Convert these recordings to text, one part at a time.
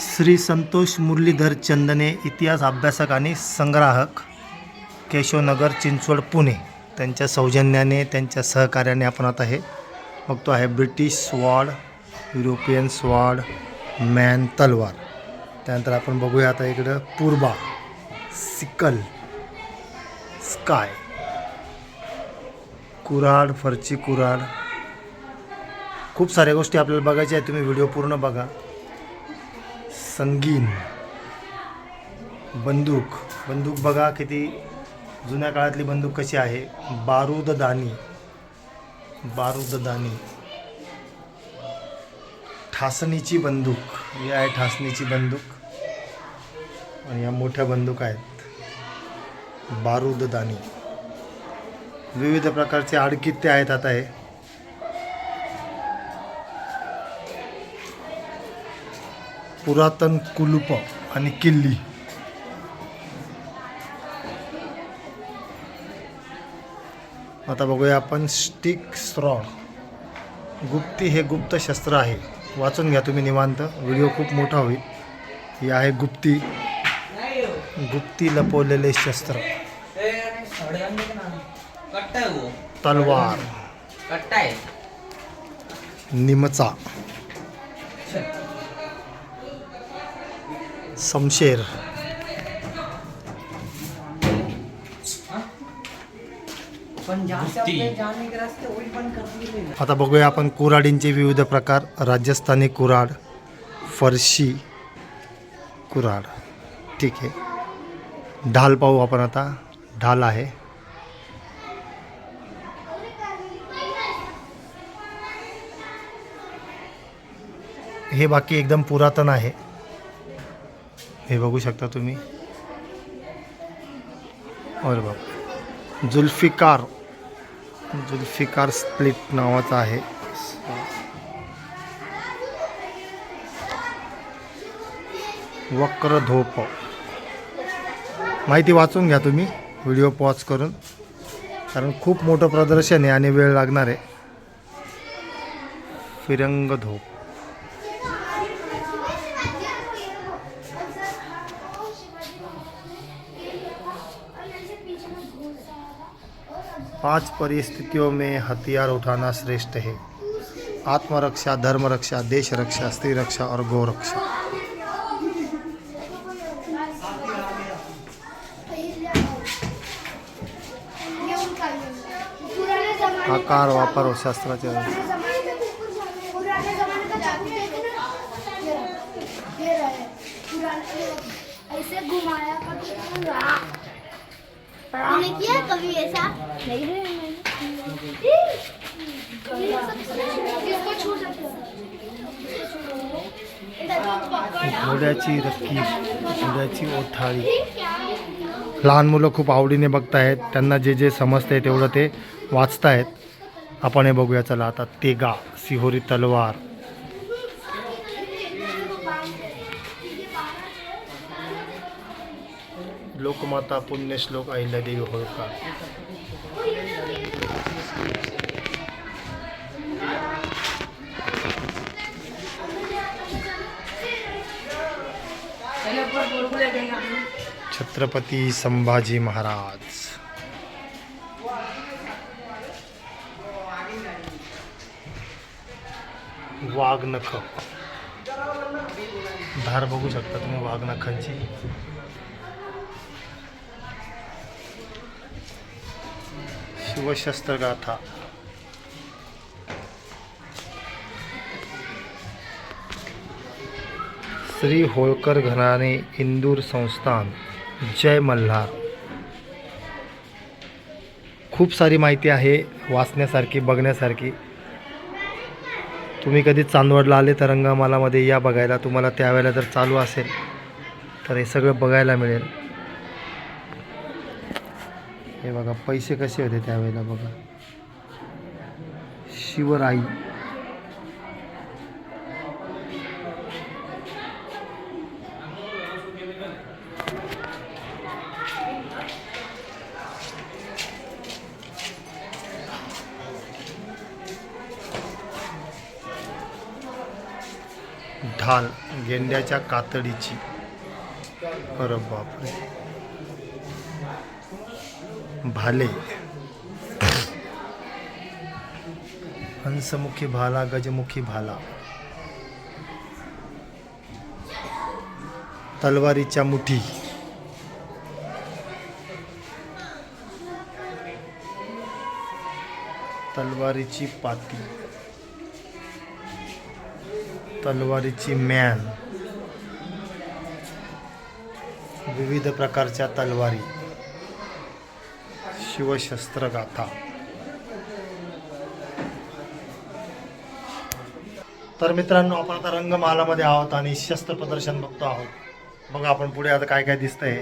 श्री संतोष मुरलीधर चंदने इतिहास अभ्यासक आणि संग्राहक केशवनगर चिंचवड पुणे. त्यांच्या सौजन्याने त्यांच्या सहकार्याने आपण आता हे बघतो आहे. British sword European sword man तलवार. त्यानंतर आपण बघूया आता इकडं पूर्बा सिकल स्काय. कुऱ्हाड फरची कुऱ्हाड. खूप साऱ्या गोष्टी आपल्याला बघायच्या आहेत तुम्ही व्हिडिओ पूर्ण बघा. संगीन बंदूक. बंदूक बघा किती जुन्या काळातली बंदूक कशी आहे. बारूददानी. बारूददानी. ठासणीची बंदूक. ही आहे ठासणीची बंदूक. आणि या मोठ्या बंदूक आहेत. बारूददानी. विविध प्रकारचे आडकित्ते आहेत आता हे. पुरातन कुलूप आणि किल्ली. आता बघूया आपण स्टिक स्रॉड. गुप्ती हे गुप्त शस्त्र आहे. वाचून घ्या तुम्ही निवांत. व्हिडिओ खूप मोठा होईल. ही आहे गुप्ती. गुप्ती लपवलेले शस्त्र. तलवार. निमचा. शमशेर आता बघूया आपण कुऱ्हाडींचे विविध प्रकार. राजस्थानी कुऱ्हाड फरशी कुऱ्हाड. ठीक आहे. ढाल पाहू आपण आता. ढाल आहे. हे बाकी एकदम पुरातन आहे. हे बघू शकता तुम्ही. और बाप जुल्फिकार. जुल्फिकार स्प्लिट नावाचा आहे. वक्रधोप. माहिती वाचून घ्या तुम्ही व्हिडिओ पॉज करून. कारण खूप मोठं प्रदर्शन आहे आणि वेळ लागणार आहे. फिरंग पाँच परिस्थितियों में हथियार उठाना श्रेष्ठ है। आत्मरक्षा धर्म रक्षा देश रक्षा स्त्री रक्षा और गौ रक्षा आकार, वापर और ऐसे घुमाया। आपने किया कभी ऐसा नहीं रे घोड्याची रक्की घोड्याची ओथाळी लहान मुलं खूप आवडीने बघतायत. त्यांना जे जे समजतंय तेवढं ते वाचतायत. आपण हे बघूया. चला आता तेगा सिहोरी तलवार. लोकमाता पुण्यश्लोक अहिल्यादेवी होळकर छत्रपती संभाजी महाराज. वाघनख. धार बघू शकता तुम्ही वाघनखांची? शिवशस्त्र गाथा श्री होळकर घराणे इंदूर संस्थान. जय मल्हार. खूप सारी माहिती आहे वाचण्यासारखी बघण्यासारखी. तुम्ही कधी चांदवडला आले तर रंगमालामध्ये या बघायला तुम्हाला त्यावेळेला जर चालू असेल तर हे सगळं बघायला मिळेल. हे बघा पैसे कसे होते त्यावेळेला बघा. शिवराई. ढाल गेंड्याच्या कातडीची. बरं बापरे. भाले। हंसमुखी भाला गजमुखी भाला। तलवारीच्या मुठी। तलवारीची पाती। तलवारीची मॅन विविध प्रकारच्या तलवारी। शिवशस्त्रगाथा. तर मित्रांनो आपण आता रंगमालामध्ये आहोत आणि शस्त्र प्रदर्शन बघतो आहोत. बघा आपण पुढे आता काय काय दिसतंय.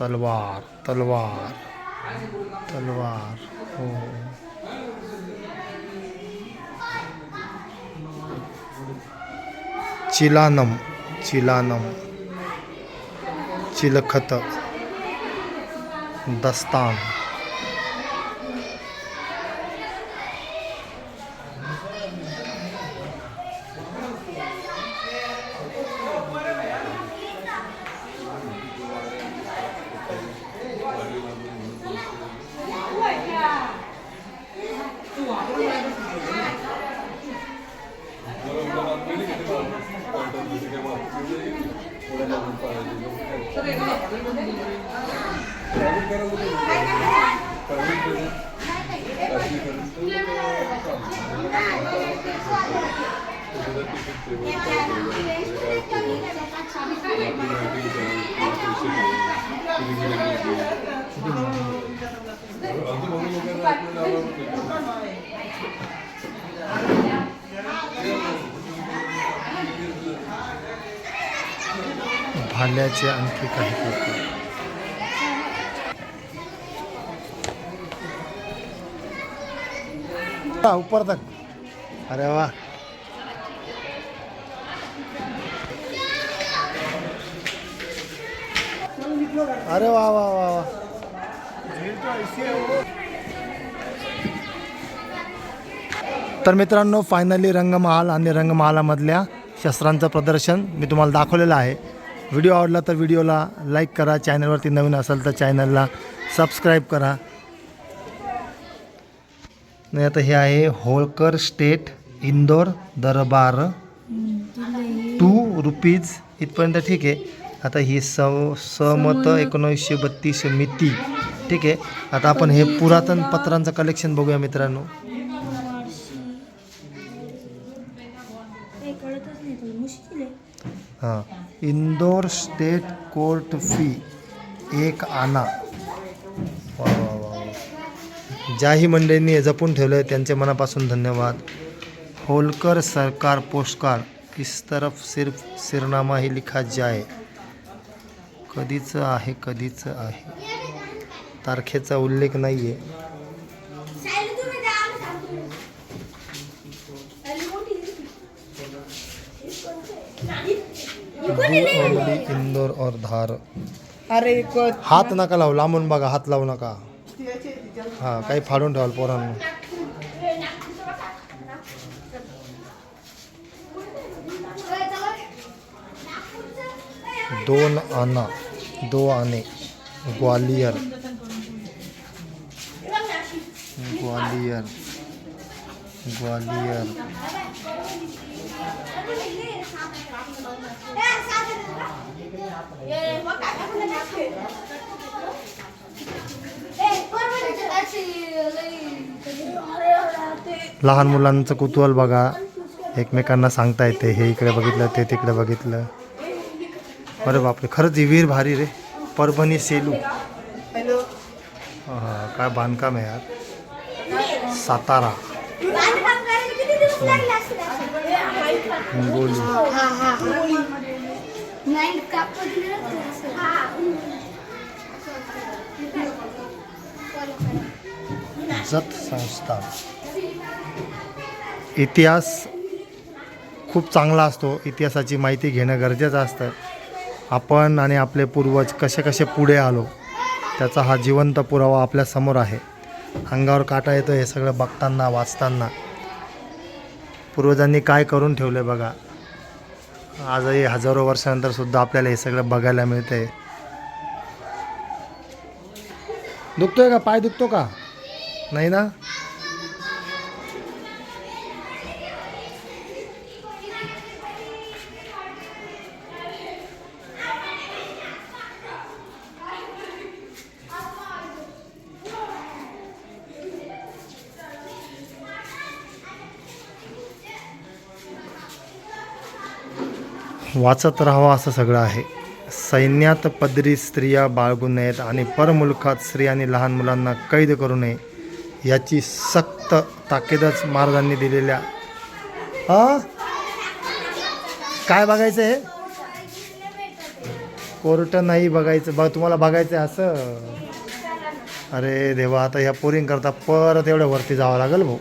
तलवार तलवार तलवार हो. चिलानम चिलानम चिलखत. दस्तान भाल्याचे आणखी काही प्रकार. हा, ऊपर तक. अरे वा. अरे वा वा वा वा. तर मित्रांनो फायनली रंगमहाल आणि रंगमहालामधल्या शस्त्रांचं प्रदर्शन मी तुम्हाला दाखवलेलं आहे. व्हिडिओ आवडला तर व्हिडिओला लाईक करा. चॅनलवरती नवीन असेल तर चॅनलला सबस्क्राईब करा. नाही आता हे आहे होळकर स्टेट इंदोर दरबार. टू रुपीज इथपर्यंत ठीक आहे. आता ही सव समत एकोणीसशे बत्तीस मिती. ठीक आहे. आता आपण हे पुरातन पत्रांचं कलेक्शन बघूया मित्रांनो. हां. इंदोर स्टेट कोर्ट फी एक आना. ज्याही मंडळींनी हे जपून ठेवलं आहे त्यांचे मनापासून धन्यवाद. होलकर सरकार पोस्टकार्ड इस तरफ सिर्फ सिरनामा ही लिखा जाए कधीचं आहे कधीचं आहे. तारखेचा उल्लेख नाही आहे इंदोर और धार. अरे हात नका लावू लांबून बघा हात लावू नका. हा काही फाडून ठेवाल पोरांना दोन आना दो आने ग्वालियर। ग्वालियर ग्वालियर। लहान मुलांचं कुतूहल बघा. एकमेकांना सांगता येते हे इकडे बघितलं ते तिकडे बघितलं. अरे बापरे खरंच विहीर भारी रे. परभणी सेलू. हा, काय बांधकाम आहे यार. सातारा. हिंगोली. संस्था. इतिहास खूप चांगला असतो. इतिहासाची माहिती घेणं गरजेचं असतं. आपण आणि आपले पूर्वज कसे कसे पुढे आलो त्याचा हा जिवंत पुरावा आपल्यासमोर आहे. अंगावर काटा येतो हे सगळं बघताना वाचताना. पूर्वजांनी काय करून ठेवलं बघा. आजही हजारो वर्षानंतर सुद्धा आपल्याला हे सगळं बघायला मिळतंय. दुखतोय का? पाय दुखतो का? नाही ना? वाचत राहावा असं सगळं आहे. सैन्यात पदरी स्त्रिया बाळगू नयेत आणि परमुलखात स्त्रियांनी लहान मुलांना कैद करू नये याची सक्त ताकीदच महाराजांनी दिलेल्या. आ? काय बघायचं आहे कोर्ट नाही बघायचं. बघ तुम्हाला बघायचं आहे असं. अरे देवा आता ह्या पोरिंग करता परत एवढ्या वरती जावं लागेल भाऊ.